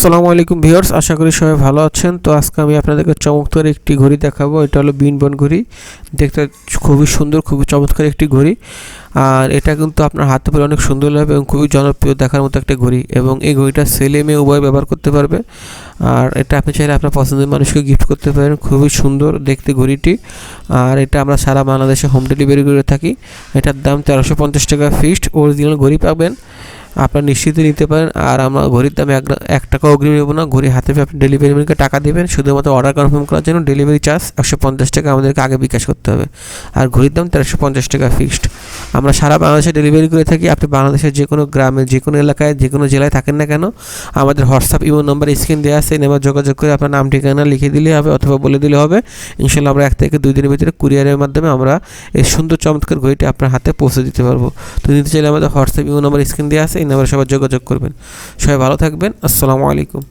আসসালামু আলাইকুম ভিউয়ার্স, আশা করি সবাই ভালো আছেন। তো আজকে আমি আপনাদেরকে চমৎকার একটি ঘড়ি দেখাবো। এটা হলো বিনবন ঘড়ি। দেখতে খুবই সুন্দর, খুবই চমৎকার একটি ঘড়ি। আর এটা কিন্তু আপনার হাতে পেলে অনেক সুন্দর লাগবে এবং খুবই জনপ্রিয় দেখার মতো একটা ঘড়ি এবং এই ঘড়িটা ছেলে মেয়ে উভয় ব্যবহার করতে পারবে। আর এটা আপনি চাইলে আপনার পছন্দের মানুষকে গিফট করতে পারেন। খুবই সুন্দর দেখতে ঘড়িটি। আর এটা আমরা সারা বাংলাদেশে হোম ডেলিভারি করে থাকি। এটার দাম তেরোশো পঞ্চাশ টাকা ফিক্সড অরিজিনাল ঘড়ি পাবেন। আপনার নিশ্চিত নিতে পারেন। আর আমরা ঘড়ির দামে এক টাকা অগ্রিম নেব না। ঘড়ি হাতে আপনি ডেলিভারি ম্যানকে টাকা দেবেন। শুধুমাত্র অর্ডার কনফার্ম করার জন্য ডেলিভারি চার্জ একশো পঞ্চাশ টাকা আমাদেরকে আগে বিকাশ করতে হবে। আর ঘড়ির দাম তেরোশো পঞ্চাশ টাকা ফিক্সড আমরা সারা বাংলাদেশে ডেলিভারি করে থাকি। আপনি বাংলাদেশের যে কোনো গ্রামে যে কোনো এলাকায় যে কোনো জেলায় থাকেন না কেন, আমাদের হোয়াটসঅ্যাপ ইমো নম্বর স্ক্রিন দেওয়া আছে নাম্বার যোগাযোগ করে আপনার নাম, ঠিকানা লিখে দিলে হবে অথবা বলে দিলে হবে। ইনশাল্লাহ আমরা এক থেকে দুই দিনের ভিতরে কুরিয়ারের মাধ্যমে আমরা এই সুন্দর চমৎকার ঘড়িটি আপনার হাতে পৌঁছে দিতে পারব। তো নিতে চাইলে আমাদের হোয়াটসঅ্যাপ ইমো নম্বর স্ক্রিন দেওয়া আছে, এই নাম্বারে সবাই যোগাযোগ করবেন। সবাই ভালো থাকবেন। আসসালামু আলাইকুম।